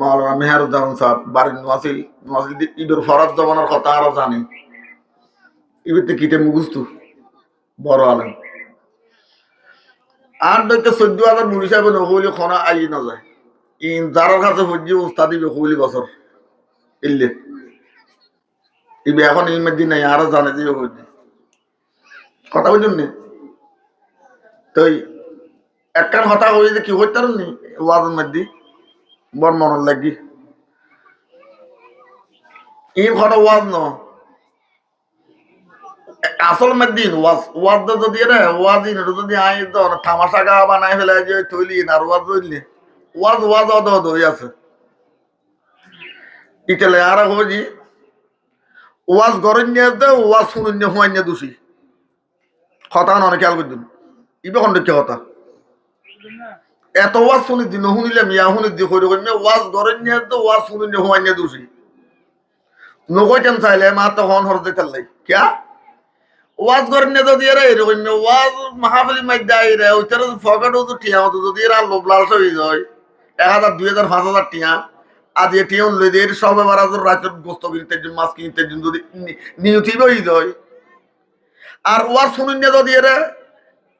মাওলানা মেহারুদ্দান সাহেব, বাড়ির নোয়াশিল নোয়াশিল ঈদের ফরাত জমানোর কথা আরও জানি। ইবেতে কিতে মুগুস্তু বড় আলেন আর দৈতে চোদ্দ হাজার মুড়ি সাহেব নকলি খনা আই না যায়। ইন যার কাছে হজ্জি উস্তাদি বেকলি বছর, ইল্লে। ইবে এখন ইমের দিন নাই আরও জানে যে কথা বুঝুন নি? তই একখান হতা হয়ে যে কি হইতে নি? ওয়াজের মধ্যে। বর মনের লাগি। ইন খটা ওয়াজ ন? আসল মধ্যে ওয়াজ ওয়াজ যদি রে ওয়াজ ইন যদি আই তো তামাশা গা বানাই ফেলে যে তৈলি আর ওয়াজ হইলে ওয়াজ ওয়াজ অদ অদ হয়ে আছে। ইটালে আর হজি ওয়াজ গরণ নিয়ে দে ওয়াজ শুনুন নিয়ে হুয়াই নিয়ে দোষী কথা না খেয়াল করদিন ইবে খন্ডকে কথা। এত ওয়াজ শুনি দিন শুনিলে মিয়া শুনি দি করি করি ওয়াজ গরণ নিয়ে তো ওয়াজ শুনি নিয়ে হুয়াই নিয়ে দোষী। নকইতেন চাইলে মা তো হন হর দিতে কিয়া? ওয়াজ গরণ নিয়ে যদি এরা এরকম ওয়াজ মাহাফলি মাইদা এরা ওইটার ফকাট তো টিয়া মতো যদি এরা লোভ হয়ে যায়, এক হাজার, দুই হাজার, পাঁচ হাজার টিয়া আজ এ টিয়া লই দিয়ে সব এবার আজ রাতের গোস্ত মাছ কিনতে দিন যদি নিয়তি হয়ে যায়। আর ওয়াজ শুনুন না যদি এরা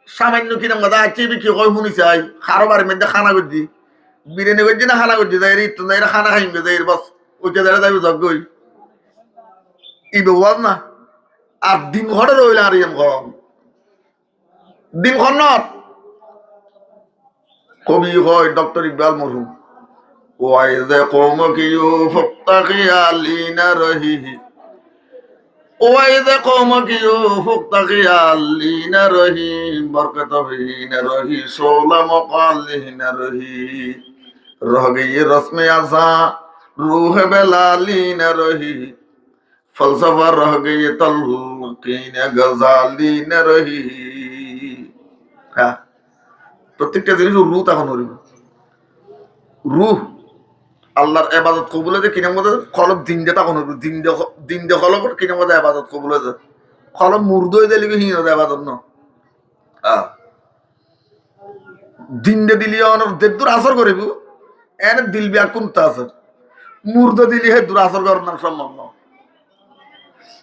সামান্য কিনা কথা, আজকে কি কই শুনি চাই খারো বাড়ির মধ্যে খানা করছি। বিরিয়ানি করছি না, খানা করছি, যাই রিত না খানা খাইবে যাই বাস ওইকে যারা যাবি যজ্ঞই ইবে ওয়াজ না, আর ডিম ঘরে রইল আর ইয়াম গরম। ডিম খন্নত কবি হয় ডক্টর ইকবাল মরহুম ওয়াইদে কৌমকি ইউফতাকিয়া লিনা রহিহি। ওয়াইদে কৌমকি ইউফতাকিয়া লিনা রহি বরকত হিনা রহি, সোলা মকালিনা রহি। রহ গই রসমে আজা রূহ বেলালিনা রহি। ফলসফা রহ গই তলকিন গজালিন রহি। প্রত্যেকটা জিনিস রুহ তখন রুহ আল্লাহর এবাদত কবুলে যে কিনা মধ্যে কলব দিন দে তখন দিন দে দিন দে কলব কিনা মধ্যে এবাদত কবুলে যে কলব মুর্দ হয়ে দিলি হিন এবাদত ন। দিন দে দিলি অনর দেদুর আসর করিব। এনে দিল বিয়া কোনটা আছে মুর্দ দিলি হে দূর আসর করার সম্ভব ন।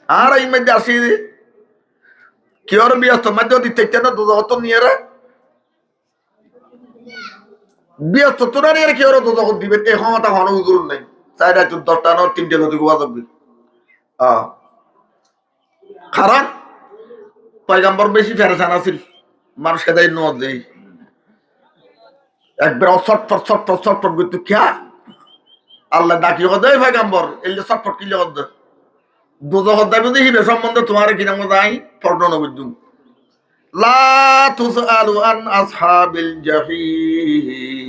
আর এই মধ্যে আসি। কিয়র ব্যস্ত মধ্যে দিতে না দুধ নিয়ে রে। ব্যস্ত তোরা নিয়ে কি ওরা দুধ দিবে এই ক্ষমতা হন নাই। চার রাত দশটা ন তিনটে নদী গোয়া যাবে। কারণ পয়গাম্বর বেশি আছিল মানুষ খেদাই ন দেই একবার ছটফট ছটফট ছটফট করতে আল্লাহ ডাকি দেয় পয়গাম্বর, এই যে ছটফট কিলে দে দুজক দাবি যে হিবে সম্বন্ধে তোমার কিনা মতো আই বর্ণনা করছুম লা তুসআলু আন আসহাবিল জাহিম।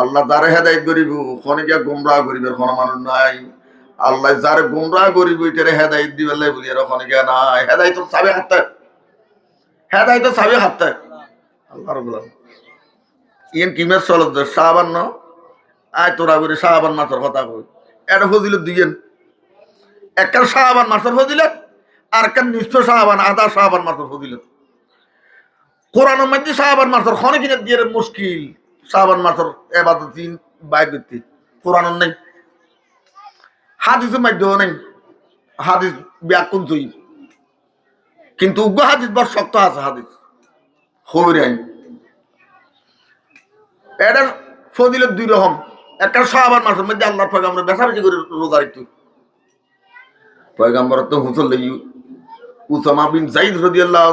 আল্লাহ যারে হেদায়ত করিব খনিকে গুমরাহ করিবের কোন মানুষ নাই। আল্লাহ যারে গুমরাহ করিব এটারে হেদায়ত দিবে বুঝি এর খনিকে নাই। হেদায়ত চাবি হাতে। হেদায়ত চাবি হাতে। আল্লাহ রব্বুল আলামিন। ইয়েন কিমের চলত সাহাবান ন? আয় তোরা করে সাহাবান মাছের কথা কই। এটা ফজিলত দিয়েন একখান শাহবান মাসের ফজিলত, আর একখান নিষ্ঠ শাহবান, আধা শাহবান মাসের ফজিলত। কোরআনের মধ্যে শাহবান মাসের খনে কিনে দিয়ে মুশকিল। শাহবান মাসের এবাদত দিন বাইর করতে কোরআনের নেই। হাদিসের মধ্যেও নেই। হাদিস ব্যাকুল তুই কিন্তু উগ্র হাদিস বড় শক্ত আছে হাদিস। খবর আইন। এটার ফজিলত দুই রকম একটা শাহবান মাসের মধ্যে আল্লাহ পাক আমরা বেচা বেশি করে রোজা একটু পয়গাম্বর তো হুসল উসামা বিন জাইদ রাদিয়াল্লাহু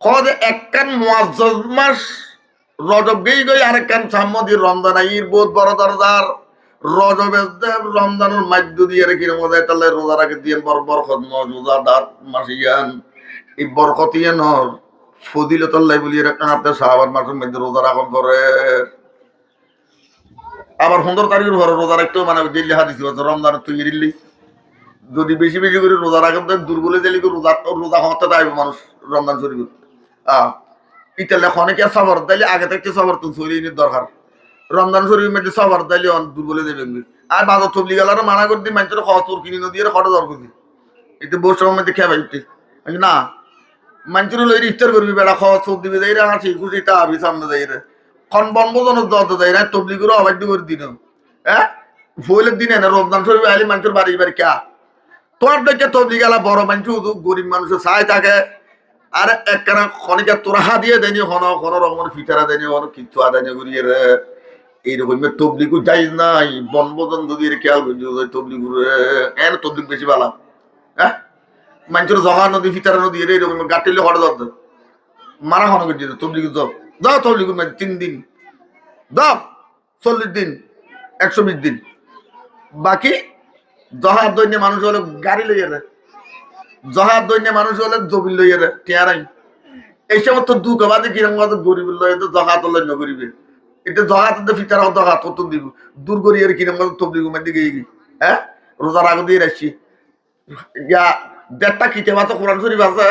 কদ একখান মুআজ্জাজ মাস, রজব গেই গই আরেকখান সাম্মদি রমজান আইর বহুত বড় দরজার। রজবের রমজানের মাধ্য দিয়ে রেখে মধ্যে তাহলে রোজা রাখে দিয়ে বর বরকত রোজা দাঁত মাসিয়ান। এই বরকতিয়ে নর ফদিলত আল্লাহ বলিয়ে রাখেন আপনার সাহাবার মাসের মধ্যে রোজা রাখন করে। আবার পনেরো তারিখের ঘরে রোজা রাখতেও মানে দিল্লি হাদিস রমজান তুই দিল্লি যদি বেশি বেশি করে রোজা রাখেন তো দুর্বলে দিলি রোজা রোজা হতে চাইবে মানুষ রমজান শরীফ ইতালে অনেকে সবর দিলে আগে থেকে সবর তো শরীরের দরকার। রমজান শরীফের মধ্যে সবর দিলে দুর্বলে দেবে আর বাজার তবলি গেল মানা করে দিই, মানুষের খাওয়া চোর কিনে নদী খটা দর করবি এতে বসে মধ্যে খেয়ে পাইতে না, মানুষের লই ইফতার করবি বেড়া খাওয়া চোর দিবে যাই রে, হাসি খুশি, তা আবি সামনে যাই রে। খন বনবজনের দত যাই রে তবলি করে অবাধ্য করে দিন হ্যাঁ ফুলের দিনে না, রমজান শরীফ আইলে মানুষের বাড়ি বাড়ি কে? তোমার দেখে তবলি গেলা বড় মানুষ, গরিব মানুষের চাই থাকে। আর একখানা খনিকা তোরা হা দিয়ে দেনি হন কোন রকমের ফিটারা দেনি হন কিচ্ছু আদানি করিয়ে রে। এইরকম তবলিগু যাই নাই বনবদন যদি এর খেয়াল করি তবলিগু এন তবলিগ বেশি ভালো। হ্যাঁ? মানুষের জহা নদী ফিটারা নদী, এর এরকম গাটিলে হঠাৎ যাত মারা হন করে তবলিগু যাও যাও তবলিগু মানে তিন দিন। দাও চল্লিশ দিন, একশো বিশ দিন। বাকি জহার দৈন্য মানুষ হলে গাড়ি লইয়ে রে জহার দৈন্য মানুষ হলে জমিন লইয়ে টেয়ারাই এই সমস্ত দুঃখ বাদে কিরম বাদে গরিব লইয়ে তো জহাত লইন্য করিবে এটা জহাত ফিটার জহাত কত দিব। দূর করি আর কিরম বাদে তবলিগু গি হ্যাঁ? রোজার আগে দিয়ে রাখছি। ইয়া, দেড়টা কিতে আছে, কোরআন শরীফ আছে।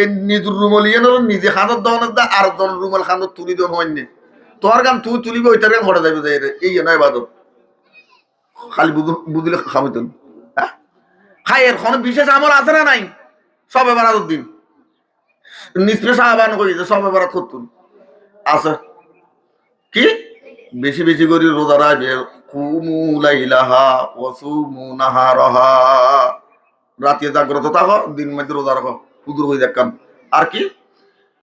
এই নিজের রুমল ইয়ে নিজে খানত দহন দা আর জন রুমল খানত তুলি দন হয়নি তোর গান তুই তুলিবে, ওইটার গান ঘরে যাবে যাই এই নয় বাদত খালি বুঝলে খামিতেন খাই কোনো বিশেষ আমল আছে না নাই? সব এবার দিন। নিষ্পে সাহাবান করি সব এবার করতুন আছে কি? বেশি বেশি করে রোজা রাখবে। কুমু লাইলাহা ওয়াসুমু নাহারাহা। রাতে জাগ্রত থাকো দিন মধ্যে রোজা রাখো। কুদুর হয়ে দেখান আর কি?